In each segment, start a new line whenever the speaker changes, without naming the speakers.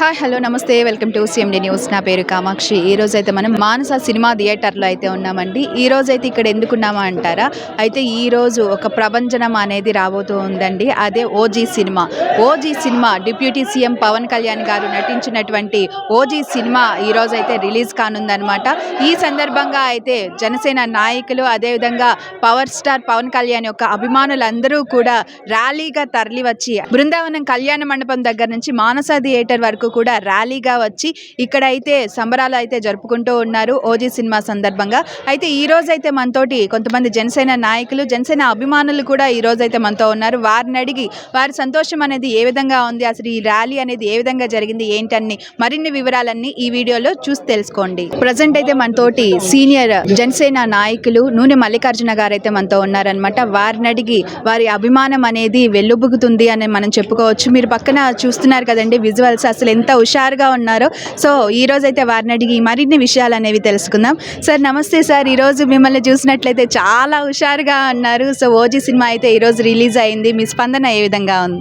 Hi hello నమస్తే. Welcome to CMD news. నా పేరు కామాక్షి. ఈ రోజు అయితే మనం మానస సినిమా థియేటర్లో అయితే ఉన్నామండి. ఈ రోజు అయితే ఇక్కడ ఎందుకున్నామా అంటారా? అయితే ఈ రోజు ఒక ప్రభంజనం అనేది రాబోతూ ఉందండి. అదే OG cinema. OG cinema deputy CM Pawan Kalyan garu నటించినటువంటి ఓజీ సినిమా ఈ రోజు అయితే రిలీజ్ కానుందనమాట ఈ సందర్భంగా అయితే జనసేన నాయకులు అదేవిధంగా పవర్ స్టార్ పవన్ కళ్యాణ్ యొక్క అభిమానులందరూ కూడా ర్యాలీగా తరలి వచ్చి బృందావనం కళ్యాణ మండపం దగ్గర నుంచి మానస థియేటర్ వరకు కూడా ర్యాలీగా వచ్చి ఇక్కడ అయితే సంబరాలు అయితే జరుపుకుంటూ ఉన్నారు ఓజీ సినిమా సందర్భంగా. అయితే ఈ రోజైతే మనతోటి కొంతమంది జనసేన నాయకులు జనసేన అభిమానులు కూడా ఈ రోజు అయితే మనతో ఉన్నారు. వారిని అడిగి వారి సంతోషం అనేది ఏ విధంగా ఉంది? అసలు ఈ ర్యాలీ అనేది ఏ విధంగా జరిగింది? ఏంటని మరిన్ని వివరాలన్నీ ఈ వీడియోలో చూసి తెలుసుకోండి. ప్రజెంట్ అయితే మనతోటి సీనియర్ జనసేన నాయకులు నూనె మల్లికార్జున గారు అయితే మనతో ఉన్నారనమాట వారిని అడిగి వారి అభిమానం అనేది వెల్లుబుగుతుంది అని మనం చెప్పుకోవచ్చు. మీరు పక్కన చూస్తున్నారు కదండి విజువల్స్. అసలు ఎంత హుషారుగా ఉన్నారో. సో ఈ అయితే వారిని అడిగి మరిన్ని విషయాలు అనేవి తెలుసుకుందాం. సార్ నమస్తే సార్. ఈరోజు మిమ్మల్ని చూసినట్లయితే చాలా హుషారుగా ఉన్నారు సో ఓజీ సినిమా అయితే ఈరోజు రిలీజ్ అయింది. మీ స్పందన ఏ విధంగా ఉంది?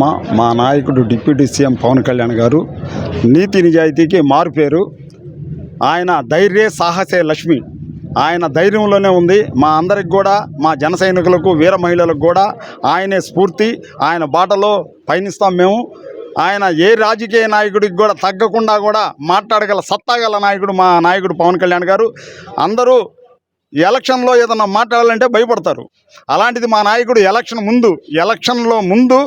మా మా నాయకుడు డిప్యూటీ సీఎం పవన్ కళ్యాణ్ గారు నీతి నిజాయితీకి మారుపేరు. ఆయన ధైర్య సాహసే లక్ష్మి. ఆయన ధైర్యంలోనే ఉంది. మా అందరికి కూడా మా జన సైనికులకు వీర మహిళలకు కూడా ఆయనే స్ఫూర్తి. ఆయన బాటలో పయనిస్తాం మేము. ఆయన ఏ రాజకీయ నాయకుడికి కూడా తగ్గకుండా కూడా మాట్లాడగల సత్తాగల నాయకుడు మా నాయకుడు పవన్ కళ్యాణ్ గారు. అందరూ ఎలక్షన్లో ఏదన్నా మాట్లాడాలంటే భయపడతారు. అలాంటిది మా నాయకుడు ఎలక్షన్ ముందు ఎలక్షన్లో ముందు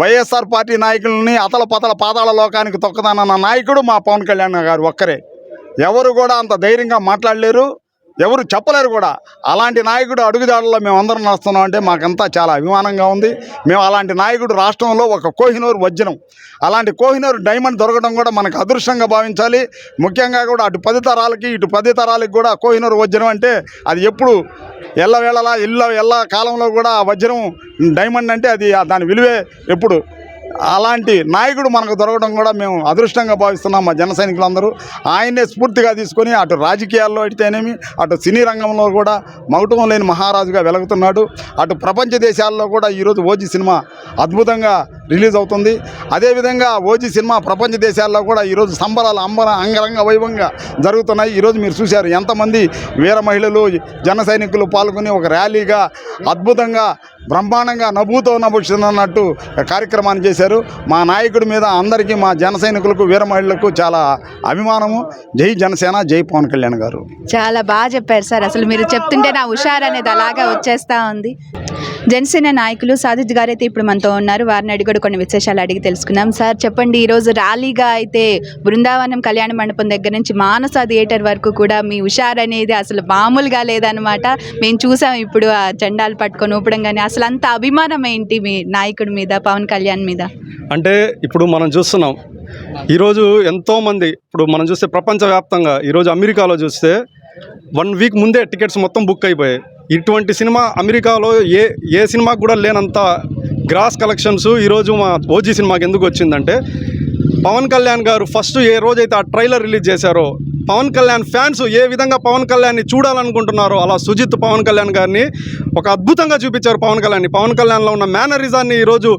వైఎస్ఆర్ పార్టీ నాయకులని అతల పతల పాదాల లోకానికి తొక్కదానన్న నాయకుడు మా పవన్ కళ్యాణ్ గారు ఒక్కరే. ఎవరు కూడా అంత ధైర్యంగా మాట్లాడలేరు. ఎవరు చెప్పలేరు కూడా. అలాంటి నాయకుడు అడుగుదాడల్లో మేము అందరం నడుస్తున్నాం అంటే మాకంతా చాలా అభిమానంగా ఉంది. మేము అలాంటి నాయకుడు రాష్ట్రంలో ఒక కోహినూరు వజ్రం. అలాంటి కోహినూరు డైమండ్ దొరకడం కూడా మనకు అదృష్టంగా భావించాలి. ముఖ్యంగా కూడా అటు పది తరాలకి ఇటు పది తరాలకి కూడా కోహినూరు వజ్రం అంటే అది ఎప్పుడు ఎల్లవేళలా ఎల్ల ఎల్ల కాలంలో కూడా ఆ వజ్రం డైమండ్ అంటే అది దాని విలువే ఎప్పుడు. అలాంటి నాయకుడు మనకు దొరకడం కూడా మేము అదృష్టంగా భావిస్తున్నాం మా జన సైనికులందరూ. ఆయన్నే స్ఫూర్తిగా తీసుకొని అటు రాజకీయాల్లో అయితేనేమి అటు సినీ రంగంలో కూడా మగుటం లేని మహారాజుగా వెలుగుతున్నాడు. అటు ప్రపంచ దేశాల్లో కూడా ఈరోజు ఓజీ సినిమా అద్భుతంగా రిలీజ్ అవుతుంది. అదేవిధంగా ఓజీ సినిమా ప్రపంచ దేశాల్లో కూడా ఈరోజు సంబరాలు అంబర అంగరంగ వైభవంగా జరుగుతున్నాయి. ఈరోజు మీరు చూశారు ఎంతమంది వీర మహిళలు జన సైనికులు పాల్గొని ఒక ర్యాలీగా అద్భుతంగా బ్రహ్మాండంగా నభూతో నభుషన్నట్టు కార్యక్రమాన్ని చేశారు. మా నాయకుడి మీద అందరికీ మా జన సైనికులకు వీరమహిళలకు చాలా అభిమానము. జై జనసేన జై పవన్ కళ్యాణ్ గారు.
చాలా బాగా చెప్పారు సార్. అసలు మీరు చెప్తుంటే నా హుషారు అనేది అలాగా వచ్చేస్తా ఉంది. జనసేన నాయకులు సాదిత్ గారు అయితే ఇప్పుడు మనతో ఉన్నారు. వారిని అడిగి కూడా కొన్ని విశేషాలు అడిగి తెలుసుకుందాం. సార్ చెప్పండి ఈరోజు ర్యాలీగా అయితే బృందావనం కళ్యాణ మండపం దగ్గర నుంచి మానస థియేటర్ వరకు కూడా మీ హుషారు అనేది అసలు మామూలుగా లేదనమాట మేము చూసాం ఇప్పుడు ఆ జెండాలు పట్టుకొని ఊపడం కానీ అసలు అంత అభిమానం ఏంటి మీ నాయకుడి మీద పవన్ కళ్యాణ్ మీద?
అంటే ఇప్పుడు మనం చూస్తున్నాం. ఈరోజు ఎంతోమంది ఇప్పుడు మనం చూస్తే ప్రపంచవ్యాప్తంగా ఈరోజు అమెరికాలో చూస్తే వన్ వీక్ ముందే టికెట్స్ మొత్తం బుక్ అయిపోయాయి. ఇటువంటి సినిమా అమెరికాలో ఏ ఏ సినిమాకి కూడా లేనంత గ్రాస్ కలెక్షన్స్ ఈరోజు మా ఓజీ సినిమాకి ఎందుకు వచ్చిందంటే పవన్ కళ్యాణ్ గారు ఫస్ట్ ఏ రోజైతే ఆ ట్రైలర్ రిలీజ్ చేశారో పవన్ కళ్యాణ్ ఫ్యాన్స్ ఏ విధంగా పవన్ కళ్యాణ్ని చూడాలనుకుంటున్నారో అలా సుజిత్ పవన్ కళ్యాణ్ గారిని ఒక అద్భుతంగా చూపించారు పవన్ కళ్యాణ్ని. పవన్ కళ్యాణ్లో ఉన్న మేనరిజాన్ని ఈరోజు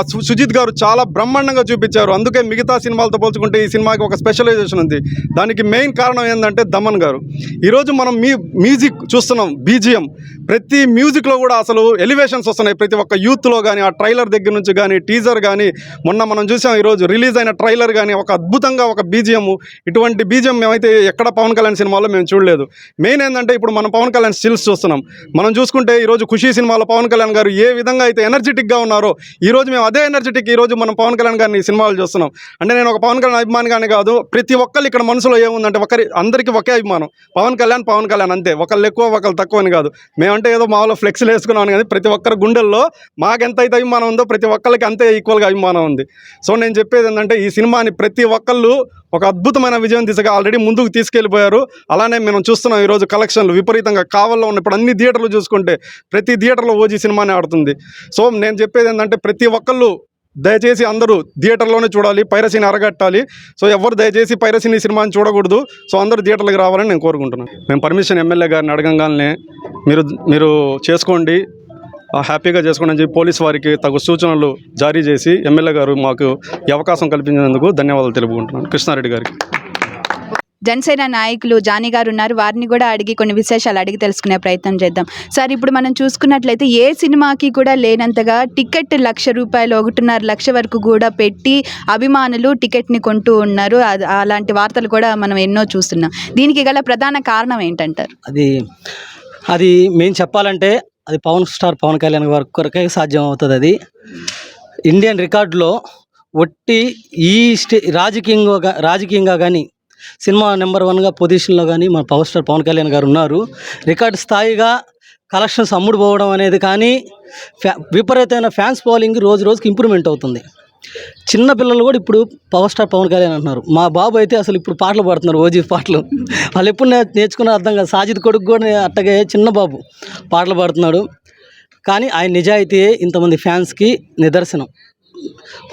సు- సుజిత్ గారు చాలా బ్రహ్మాండంగా చూపించారు. అందుకే మిగతా సినిమాలతో పోల్చుకుంటే ఈ సినిమాకి ఒక స్పెషలైజేషన్ ఉంది. దానికి మెయిన్ కారణం ఏంటంటే దమన్ గారు. ఈరోజు మనం మీ మ్యూజిక్ చూస్తున్నాం బీజిఎం. ప్రతి మ్యూజిక్లో కూడా అసలు ఎలివేషన్స్ వస్తున్నాయి. ప్రతి ఒక్క యూత్లో కానీ ఆ ట్రైలర్ దగ్గర నుంచి కానీ టీజర్ కానీ మొన్న మనం చూసాం ఈరోజు రిలీజ్ అయిన ట్రైలర్ కానీ ఒక అద్భుతంగా ఒక బీజిఎం. ఇటువంటి బీజిఎం మేమైతే ఎక్కడ పవన్ కళ్యాణ్ సినిమాలో మేము చూడలేదు. మెయిన్ ఏంటంటే ఇప్పుడు మనం పవన్ కళ్యాణ్ స్టిల్స్ చూస్తున్నాం. మనం చూసుకుంటే ఈరోజు ఖుషీ సినిమాలో పవన్ కళ్యాణ్ గారు ఏ విధంగా అయితే ఎనర్జెటిక్గా ఉన్నారో ఈరోజు మేము అదే ఎనర్జెటిక్ ఈ రోజు మనం పవన్ కళ్యాణ్ గారిని ఈ సినిమాలు చూస్తున్నాం. అంటే నేను ఒక పవన్ కళ్యాణ్ అభిమానిగానే కాదు ప్రతి ఒక్కరు ఇక్కడ మనసులో ఏముందంటే ఒకరి అందరికీ ఒకే అభిమానం. పవన్ కళ్యాణ్ పవన్ కళ్యాణ్ అంతే. ఒకళ్ళు ఎక్కువ ఒకళ్ళు తక్కువ అని కాదు. మేమంటే ఏదో మామూలు ఫ్లెక్స్లు వేసుకున్నాం కానీ ప్రతి ఒక్కరి గుండెల్లో మాకెంత అయితే అభిమానం ఉందో ప్రతి ఒక్కరికి అంతే ఈక్వల్గా అభిమానం ఉంది. సో నేను చెప్పేది ఏంటంటే ఈ సినిమాని ప్రతి ఒక్కళ్ళు ఒక అద్భుతమైన విజయం దిశగా ఆల్రెడీ ముందుకు తీసుకెళ్ళిపోయారు. అలానే మనం చూస్తున్నాం ఈరోజు కలెక్షన్లు విపరీతంగా కావల్లో ఉన్న ఇప్పుడు అన్ని థియేటర్లు చూసుకుంటే ప్రతి థియేటర్లో ఓజీ సినిమానే ఆడుతుంది. సో నేను చెప్పేది ఏంటంటే ప్రతి ఒక్కళ్ళు దయచేసి అందరూ థియేటర్లోనే చూడాలి పైరసీని అరగట్టాలి. సో ఎవరు దయచేసి పైరసీని సినిమాని చూడకూడదు. సో అందరూ థియేటర్లకు రావాలని నేను కోరుకుంటున్నాను. మేము పర్మిషన్ ఎమ్మెల్యే గారిని అడగంగానే మీరు మీరు చేసుకోండి. హ్యాపీగా చేసుకోండి అని చెప్పి పోలీస్ వారికి తగు సూచనలు జారీ చేసి ఎమ్మెల్యే గారు మాకు ఈ అవకాశం కల్పించినందుకు ధన్యవాదాలు తెలుపుకుంటున్నాను. కృష్ణారెడ్డి గారికి.
జనసేన నాయకులు జానీ గారు ఉన్నారు. వారిని కూడా అడిగి కొన్ని విశేషాలు అడిగి తెలుసుకునే ప్రయత్నం చేద్దాం. సార్ ఇప్పుడు మనం చూసుకున్నట్లయితే ఏ సినిమాకి కూడా లేనంతగా టికెట్ లక్ష రూపాయలు ఒకటిన్నర లక్ష వరకు కూడా పెట్టి అభిమానులు టికెట్ని కొంటూ ఉన్నారు. అది- అలాంటి వార్తలు కూడా మనం ఎన్నో చూస్తున్నాం. దీనికి గల ప్రధాన కారణం ఏంటంటారు?
అది అది మేము చెప్పాలంటే అది పవన్ స్టార్ పవన్ కళ్యాణ్ వరకు కొరకే సాధ్యం అవుతుంది అది. ఇండియన్ రికార్డులో ఒట్టి ఈ స్టే రాజకీయంగా రాజకీయంగా కానీ సినిమా నెంబర్ వన్గా పొజిషన్లో కానీ మన పవర్ స్టార్ పవన్ కళ్యాణ్ గారు ఉన్నారు. రికార్డు స్థాయిగా కలెక్షన్స్ అమ్ముడు పోవడం అనేది కానీ ఫ్యా విపరీతమైన ఫ్యాన్స్ ఫాలోయింగ్ రోజు రోజుకి ఇంప్రూవ్మెంట్ అవుతుంది. చిన్న పిల్లలు కూడా ఇప్పుడు పవర్ స్టార్ పవన్ కళ్యాణ్ అంటున్నారు. మా బాబు అయితే అసలు ఇప్పుడు పాటలు పాడుతున్నారు ఓజీ పాటలు. వాళ్ళు ఎప్పుడు నేర్చుకున్న అర్థం కాదు. సాజిద్ కొడుకు కూడా అట్టగే చిన్న బాబు పాటలు పాడుతున్నాడు. కానీ ఆయన నిజాయితీయే ఇంతమంది ఫ్యాన్స్కి నిదర్శనం.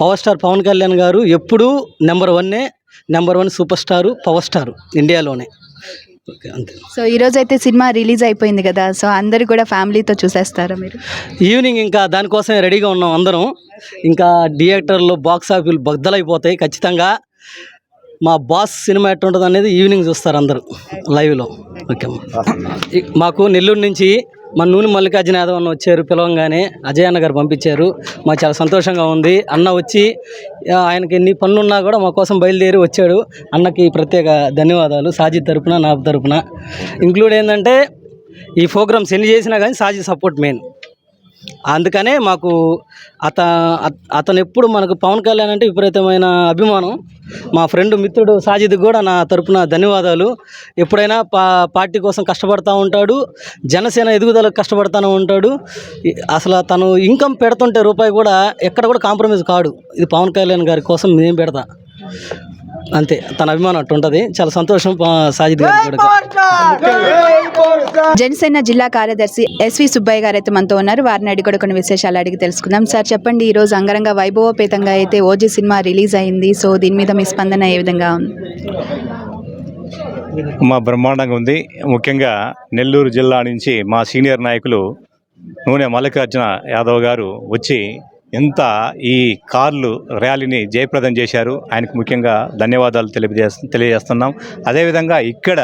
పవర్ స్టార్ పవన్ కళ్యాణ్ గారు ఎప్పుడూ నెంబర్ వన్నే number one super star power star ఇండియాలోనే. ఓకే అంతే.
సో ఈరోజు అయితే సినిమా రిలీజ్ అయిపోయింది కదా సో అందరు కూడా ఫ్యామిలీతో చూసేస్తారా మీరు?
ఈవినింగ్ ఇంకా దానికోసమే రెడీగా ఉన్నాం అందరం. ఇంకా థియేటర్లో బాక్స్ ఆఫీలు బద్దలైపోతాయి ఖచ్చితంగా. మా బాస్ సినిమా ఎట్లా ఉంటుంది అనేది ఈవినింగ్ చూస్తారు అందరూ లైవ్లో. ఓకే మాకు నెల్లూరు నుంచి మన నూనె మల్లికార్జున యాదవ్ అన్న వచ్చారు పిలవంగానే అజయ్ అన్న గారు పంపించారు. మాకు చాలా సంతోషంగా ఉంది. అన్న వచ్చి ఆయనకి ఎన్ని పనులున్నా కూడా మా కోసం బయలుదేరి వచ్చాడు. అన్నకి ప్రత్యేక ధన్యవాదాలు. సాజిద్ తరపున నా తరపున. ఇంక్లూడ్ ఏంటంటే ఈ ప్రోగ్రామ్స్ ఎన్ని చేసినా కానీ సాజిద్ సపోర్ట్ మెయిన్. అందుకనే మాకు అత అత- అతను ఎప్పుడు మనకు పవన్ కళ్యాణ్ అంటే విపరీతమైన అభిమానం. మా ఫ్రెండ్ మిత్రుడు సాజిద్ కూడా నా తరపున ధన్యవాదాలు. ఎప్పుడైనా పా పార్టీ కోసం కష్టపడుతూ ఉంటాడు జనసేన ఎదుగుదలకు కష్టపడుతూనే ఉంటాడు. అసలు తను ఇన్కమ్ పెడుతుంటే రూపాయి కూడా ఎక్కడ కూడా కాంప్రమైజ్ కాడు. ఇది పవన్ కళ్యాణ్ గారి కోసం నేను పెడతా. అంతే తన అభిమానం అట్టు ఉంటుంది. చాలా సంతోషం సాజిద్ గారి
జనసేన జిల్లా కార్యదర్శి ఎస్వి సుబ్బయ్య గారు అయితే మనతో ఉన్నారు. వారిని అడిగి కూడా కొన్ని విశేషాలు అడిగి తెలుసుకుందాం. సార్ చెప్పండి ఈ రోజు అంగరంగ వైభవపేతంగా అయితే ఓజీ సినిమా రిలీజ్ అయింది. సో దీని మీద మీ స్పందన ఏ విధంగా ఉంది?
మా బ్రహ్మాండంగా ఉంది. ముఖ్యంగా నెల్లూరు జిల్లా నుంచి మా సీనియర్ నాయకులు నూనె మల్లికార్జున యాదవ్ గారు వచ్చి ఎంత ఈ కార్లు ర్యాలీని జయప్రదం చేశారు. ఆయనకు ముఖ్యంగా ధన్యవాదాలు తెలియజేస్తు తెలియజేస్తున్నాం. అదేవిధంగా ఇక్కడ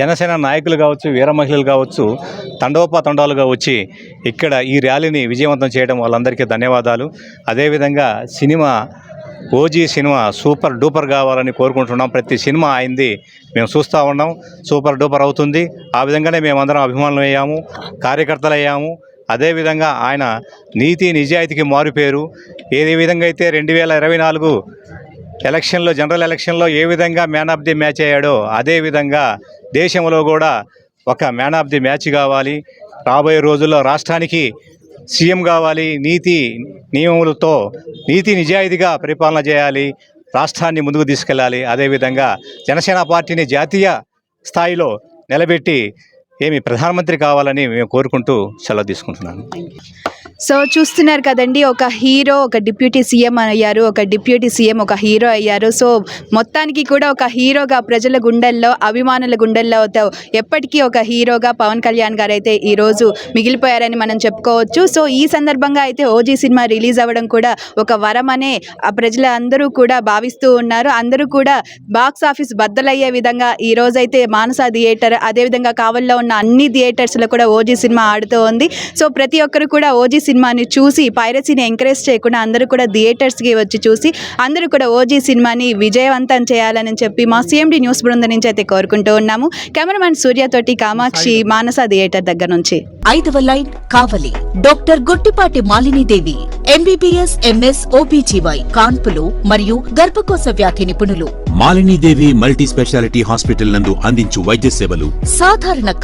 జనసేన నాయకులు కావచ్చు వీర మహిళలు కావచ్చు తండోపతండాలుగా వచ్చి ఇక్కడ ఈ ర్యాలీని విజయవంతం చేయడం వాళ్ళందరికీ ధన్యవాదాలు. అదేవిధంగా cinema OG cinema super duper కావాలని కోరుకుంటున్నాం. ప్రతి సినిమా అయింది మేము చూస్తూ ఉన్నాం. సూపర్ డూపర్ అవుతుంది. ఆ విధంగానే మేమందరం అభిమానులు అయ్యాము కార్యకర్తలు అయ్యాము అదేవిధంగా ఆయన నీతి నిజాయితీకి మారుపేరు ఏ విధంగా అయితే రెండు వేల ఇరవై నాలుగు ఎలక్షన్లో జనరల్ ఎలక్షన్లో ఏ విధంగా మ్యాన్ ఆఫ్ ది మ్యాచ్ అయ్యాడో అదేవిధంగా దేశంలో కూడా ఒక మ్యాన్ ఆఫ్ ది మ్యాచ్ కావాలి. రాబోయే రోజుల్లో రాష్ట్రానికి సీఎం కావాలి. నీతి నియమములతో నీతి నిజాయితీగా పరిపాలన చేయాలి. రాష్ట్రాన్ని ముందుకు తీసుకెళ్ళాలి. అదేవిధంగా జనసేన పార్టీని జాతీయ స్థాయిలో నిలబెట్టి ఏమి ప్రధానమంత్రి కావాలని మేము కోరుకుంటూ సెలవు తీసుకుంటున్నాను.
సో చూస్తున్నారు కదండి ఒక హీరో ఒక డిప్యూటీ సీఎం అయ్యారు ఒక డిప్యూటీ సీఎం ఒక హీరో అయ్యారు. సో మొత్తానికి కూడా ఒక హీరోగా ప్రజల గుండెల్లో అభిమానుల గుండెల్లో ఎప్పటికీ ఒక హీరోగా పవన్ కళ్యాణ్ గారు అయితే ఈరోజు మిగిలిపోయారని మనం చెప్పుకోవచ్చు. సో ఈ సందర్భంగా అయితే ఓజీ సినిమా రిలీజ్ అవ్వడం కూడా ఒక వరం అనే ఆ ప్రజల అందరూ కూడా భావిస్తూ ఉన్నారు. అందరూ కూడా బాక్స్ ఆఫీస్ బద్దలయ్యే విధంగా ఈ రోజైతే మానస థియేటర్ అదేవిధంగా కావల్లో ఉన్న అన్ని థియేటర్స్లో కూడా ఓజీ సినిమా ఆడుతూ ఉంది. సో ప్రతి ఒక్కరు కూడా ఓజీ సినిమాని చూసి పైరసీని ఎంకరేజ్ చేయకుండా అందరూ కూడా థియేటర్స్కి వచ్చి చూసి అందరూ కూడా ఓజీ సినిమాని విజయవంతం చేయాలని చెప్పి మా సిఎండి న్యూస్ బృందం నుంచి అయితే కోరుకుంటూ ఉన్నాము. కెమెరామెన్ సూర్యతోటి కామాక్షి మానస థియేటర్ దగ్గర నుంచి.
ఐదవ line Kavali. Doctor Gottipati Malinidevi MBBS MS OBGY కాన్పులు మరియు గర్భకోశ వ్యాధి నిపుణులు.
మాలినీదేవి మల్టీ స్పెషాలిటీ హాస్పిటల్ నందు అందించు వైద్య సేవలు.
సాధారణ